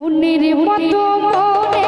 মনের মতো মনে